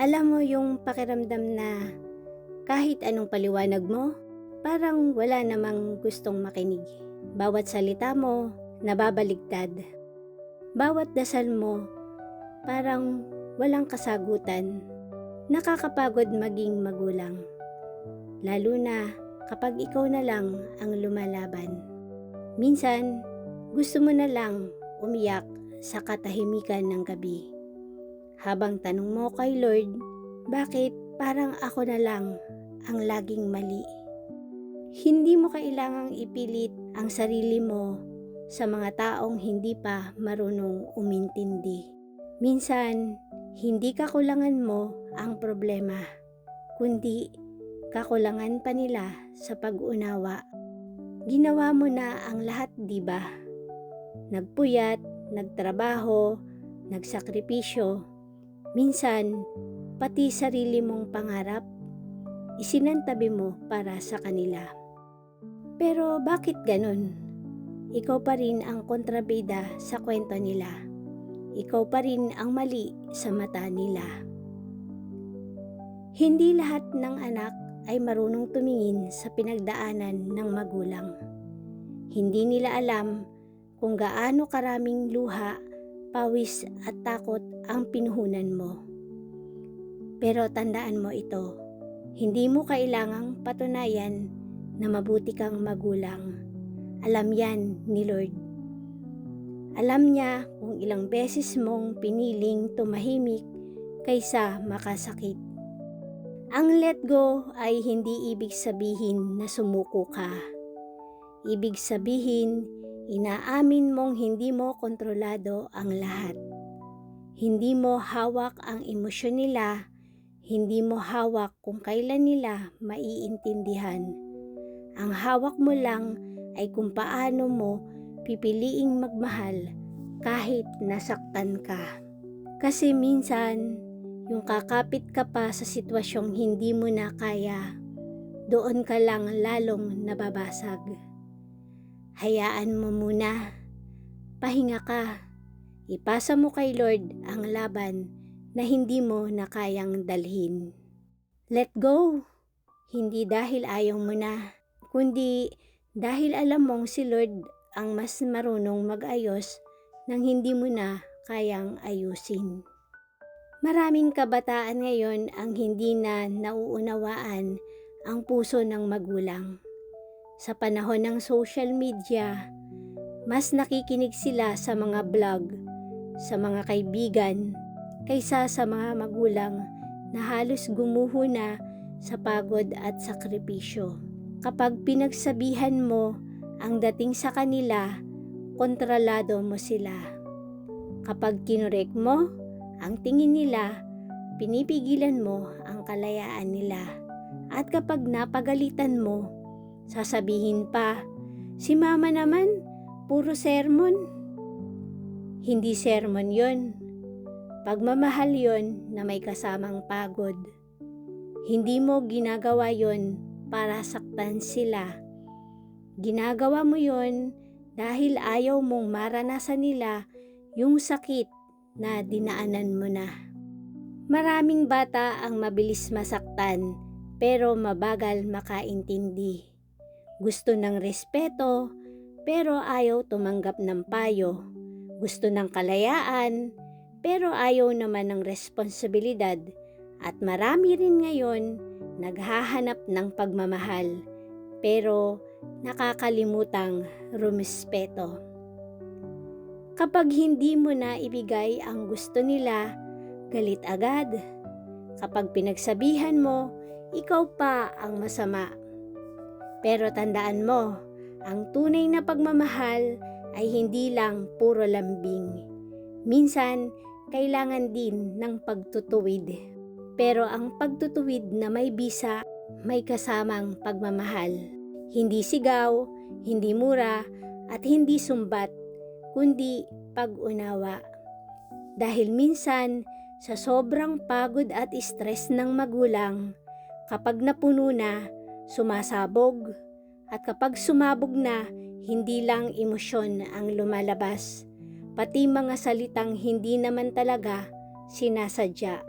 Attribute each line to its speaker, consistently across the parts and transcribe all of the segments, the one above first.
Speaker 1: Alam mo yung pakiramdam na kahit anong paliwanag mo, parang wala namang gustong makinig. Bawat salita mo, nababaligtad. Bawat dasal mo, parang walang kasagutan. Nakakapagod maging magulang. Lalo na kapag ikaw na lang ang lumalaban. Minsan, gusto mo na lang umiyak sa katahimikan ng gabi. Habang tanong mo kay Lord, bakit parang ako na lang ang laging mali? Hindi mo kailangang ipilit ang sarili mo sa mga taong hindi pa marunong umintindi. Minsan, hindi kakulangan mo ang problema, kundi kakulangan pa nila sa pag-unawa. Ginawa mo na ang lahat, di ba? Nagpuyat, nagtrabaho, nagsakripisyo. Minsan, pati sarili mong pangarap, isinantabi mo para sa kanila. Pero bakit ganun? Ikaw pa rin ang kontrabida sa kwento nila. Ikaw pa rin ang mali sa mata nila. Hindi lahat ng anak ay marunong tumingin sa pinagdaanan ng magulang. Hindi nila alam kung gaano karaming luha, pawis at takot ang pinuhunan mo. Pero tandaan mo ito, hindi mo kailangang patunayan na mabuti kang magulang. Alam yan ni Lord. Alam niya kung ilang beses mong piniling tumahimik kaysa makasakit. Ang let go ay hindi ibig sabihin na sumuko ka. Ibig sabihin, inaamin mong hindi mo kontrolado ang lahat. Hindi mo hawak ang emosyon nila, hindi mo hawak kung kailan nila maiintindihan. Ang hawak mo lang ay kung paano mo pipiliing magmahal kahit nasaktan ka. Kasi minsan, yung kakapit ka pa sa sitwasyong hindi mo na kaya, doon ka lang lalong nababasag. Hayaan mo muna. Pahinga ka. Ipasa mo kay Lord ang laban na hindi mo na kayang dalhin. Let go. Hindi dahil ayaw mo na, kundi dahil alam mong si Lord ang mas marunong mag-ayos nang hindi mo na kayang ayusin. Maraming kabataan ngayon ang hindi na nauunawaan ang puso ng magulang. Sa panahon ng social media, mas nakikinig sila sa mga blog, sa mga kaibigan, kaysa sa mga magulang na halos gumuho na sa pagod at sakripisyo. Kapag pinagsabihan mo ang dating sa kanila, kontrolado mo sila. Kapag kinurek mo, ang tingin nila, pinipigilan mo ang kalayaan nila. At kapag napagalitan mo, sasabihin pa, si mama naman, puro sermon. Hindi sermon yon. Pagmamahal yon na may kasamang pagod. Hindi mo ginagawa yon para saktan sila. Ginagawa mo yon dahil ayaw mong maranasan nila yung sakit na dinaanan mo na. Maraming bata ang mabilis masaktan pero mabagal makaintindi. Gusto ng respeto pero ayaw tumanggap ng payo. Gusto ng kalayaan pero ayaw naman ng responsibilidad at marami rin ngayon naghahanap ng pagmamahal pero nakakalimutang rumispeto. Kapag hindi mo na ibigay ang gusto nila, galit agad. Kapag pinagsabihan mo, ikaw pa ang masama. Pero tandaan mo, ang tunay na pagmamahal ay hindi lang puro lambing. Minsan, kailangan din ng pagtutuwid. Pero ang pagtutuwid na may bisa, may kasamang pagmamahal. Hindi sigaw, hindi mura, at hindi sumbat kundi pag-unawa. Dahil minsan, sa sobrang pagod at stress ng magulang, kapag napuno na, sumasabog. At kapag sumabog na, hindi lang emosyon ang lumalabas, pati mga salitang hindi naman talaga sinasadya.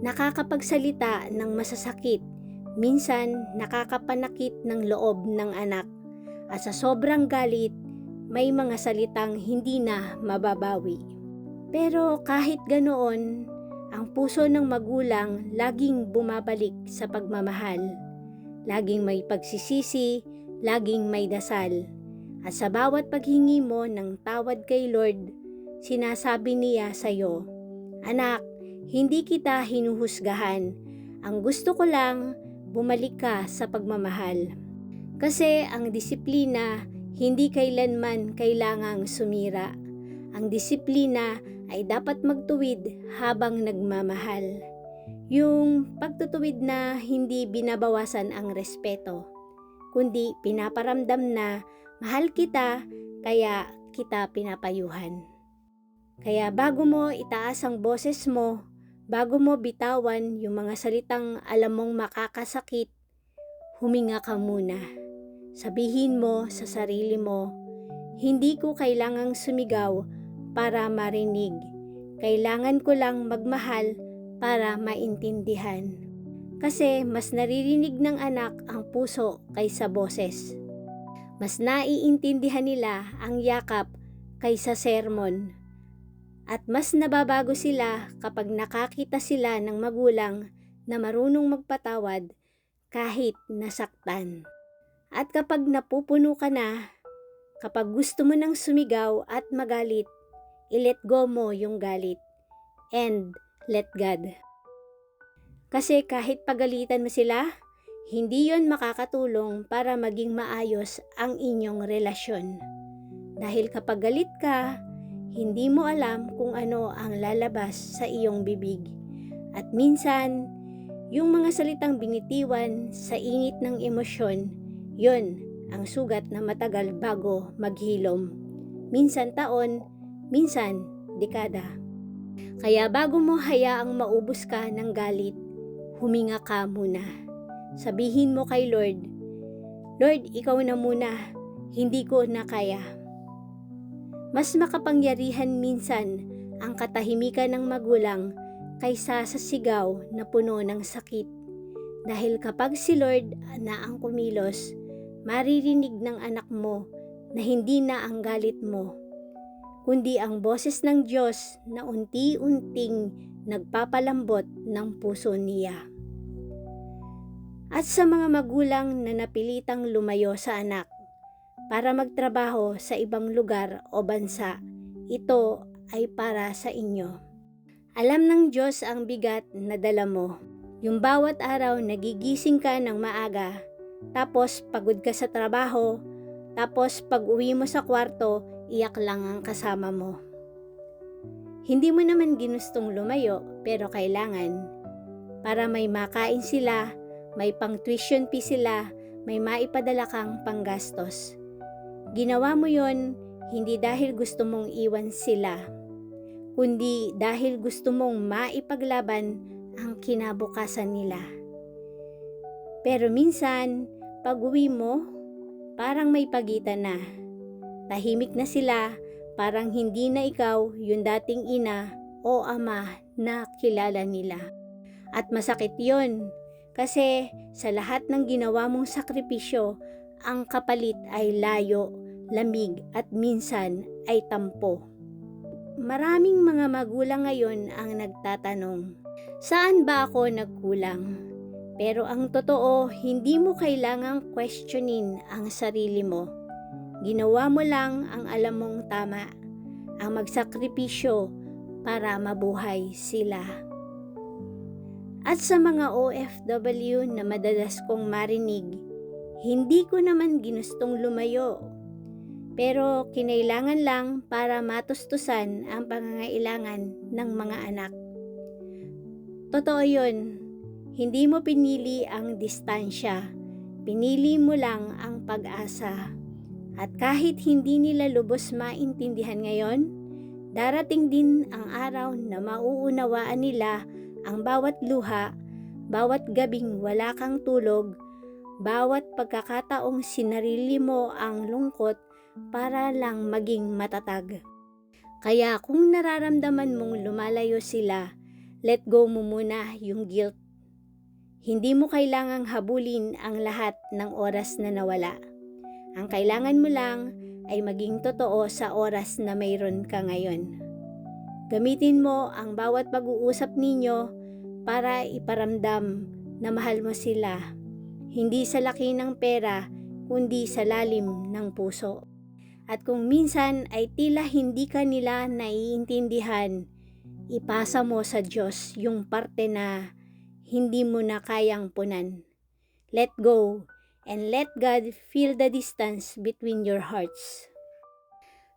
Speaker 1: nakakapagsalita ng masasakit, minsan nakakapanakit ng loob ng anak. At sa sobrang galit, may mga salitang hindi na mababawi. Pero kahit ganoon, ang puso ng magulang laging bumabalik sa pagmamahal. Laging may pagsisisi, laging may dasal. At sa bawat paghingi mo ng tawad kay Lord, sinasabi niya sa iyo, Anak, hindi kita hinuhusgahan. Ang gusto ko lang, bumalik ka sa pagmamahal. Kasi ang disiplina hindi kailanman kailangang sumira. Ang disiplina ay dapat magtuwid habang nagmamahal. Yung pagtutuwid na hindi binabawasan ang respeto, kundi pinaparamdam na mahal kita kaya kita pinapayuhan. Kaya bago mo itaas ang boses mo, bago mo bitawan yung mga salitang alam mong makakasakit, huminga ka muna. Sabihin mo sa sarili mo, hindi ko kailangang sumigaw para marinig. Kailangan ko lang magmahal para maintindihan. Kasi mas naririnig ng anak ang puso kaysa boses. Mas naiintindihan nila ang yakap kaysa sermon. At mas nababago sila kapag nakakita sila ng magulang na marunong magpatawad kahit nasaktan. At kapag napupuno ka na, kapag gusto mo nang sumigaw at magalit, i-let go mo yung galit. And let God. Kasi kahit pagalitan mo sila, hindi yon makakatulong para maging maayos ang inyong relasyon. Dahil kapag galit ka, hindi mo alam kung ano ang lalabas sa iyong bibig. At minsan, yung mga salitang binitiwan sa init ng emosyon, yon ang sugat na matagal bago maghilom. Minsan taon, minsan dekada. Kaya bago mo hayaang maubos ka ng galit, huminga ka muna. Sabihin mo kay Lord, Lord, ikaw na muna, hindi ko na kaya. Mas makapangyarihan minsan ang katahimikan ng magulang kaysa sa sigaw na puno ng sakit. Dahil kapag si Lord na ang kumilos, maririnig ng anak mo na hindi na ang galit mo, kundi ang boses ng Diyos na unti-unting nagpapalambot ng puso niya. At sa mga magulang na napilitang lumayo sa anak para magtrabaho sa ibang lugar o bansa, ito ay para sa inyo. Alam ng Diyos ang bigat na dala mo. Yung bawat araw nagigising ka ng maaga, tapos pagod ka sa trabaho, tapos pag uwi mo sa kwarto, iyak lang ang kasama mo. Hindi mo naman ginustong lumayo pero kailangan para may makain sila may pang tuition fee sila, may maipadala kang panggastos. Ginawa mo yon hindi dahil gusto mong iwan sila, kundi dahil gusto mong maipaglaban ang kinabukasan nila. Pero minsan, pag uwi mo, parang may pagitan na. Tahimik na sila, parang hindi na ikaw yung dating ina o ama na kilala nila. At masakit yon kasi sa lahat ng ginawa mong sakripisyo, ang kapalit ay layo, lamig at minsan ay tampo. Maraming mga magulang ngayon ang nagtatanong, saan ba ako nagkulang? Pero ang totoo, hindi mo kailangang questionin ang sarili mo. Ginawa mo lang ang alam mong tama, ang magsakripisyo para mabuhay sila. At sa mga OFW na madalas kong marinig, hindi ko naman ginustong lumayo. Pero kinailangan lang para matustusan ang pangangailangan ng mga anak. Totoo yun, hindi mo pinili ang distansya, pinili mo lang ang pag-asa. At kahit hindi nila lubos maintindihan ngayon, darating din ang araw na mauunawaan nila ang bawat luha, bawat gabing wala kang tulog, bawat pagkakataong sinarili mo ang lungkot para lang maging matatag. Kaya kung nararamdaman mong lumalayo sila, let go mo muna yung guilt. Hindi mo kailangang habulin ang lahat ng oras na nawala. Ang kailangan mo lang ay maging totoo sa oras na mayroon ka ngayon. Gamitin mo ang bawat pag-uusap ninyo para iparamdam na mahal mo sila, hindi sa laki ng pera, kundi sa lalim ng puso. At kung minsan ay tila hindi ka nila naiintindihan, ipasa mo sa Diyos yung parte na hindi mo na kayang punan. Let go and let God feel the distance between your hearts.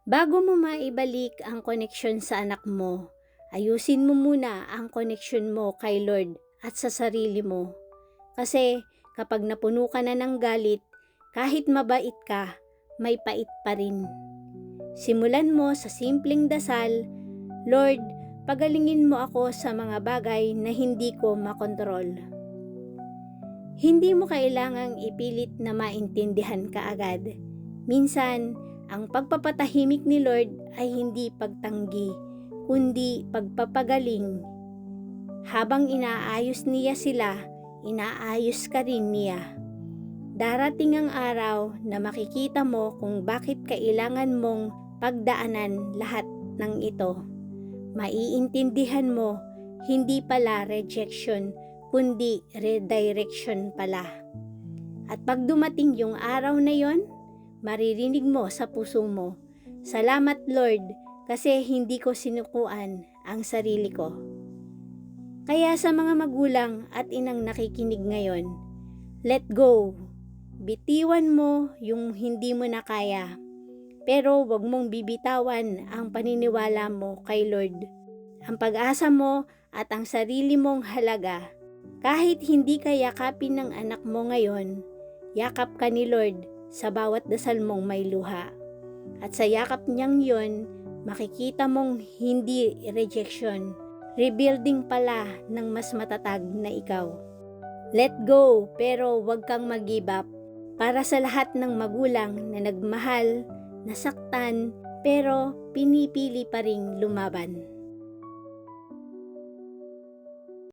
Speaker 1: Bago mo maibalik ang koneksyon sa anak mo, ayusin mo muna ang koneksyon mo kay Lord at sa sarili mo. Kasi kapag napuno ka na ng galit, kahit mabait ka, may pait pa rin. Simulan mo sa simpleng dasal, Lord, pagalingin mo ako sa mga bagay na hindi ko makontrol. Hindi mo kailangang ipilit na maintindihan ka agad. Minsan, ang pagpapatahimik ni Lord ay hindi pagtanggi, kundi pagpapagaling. Habang inaayos niya sila, inaayos ka rin niya. Darating ang araw na makikita mo kung bakit kailangan mong pagdaanan lahat ng ito maiintindihan mo, hindi pala rejection, kundi redirection pala. At pag dumating yung araw na yon, maririnig mo sa puso mo, Salamat Lord, kasi hindi ko sinukuan ang sarili ko. Kaya sa mga magulang at inang nakikinig ngayon, let go. Bitiwan mo yung hindi mo na kaya pero wag mong bibitawan ang paniniwala mo kay Lord. Ang pag-asa mo at ang sarili mong halaga. Kahit hindi ka yakapin ng anak mo ngayon, yakap ka ni Lord sa bawat dasal mong may luha. At sa yakap niyang yon, makikita mong hindi rejection, rebuilding pala ng mas matatag na ikaw. Let go pero wag kang mag-give up para sa lahat ng magulang na nagmahal nasaktan, pero pinipili pa ring lumaban.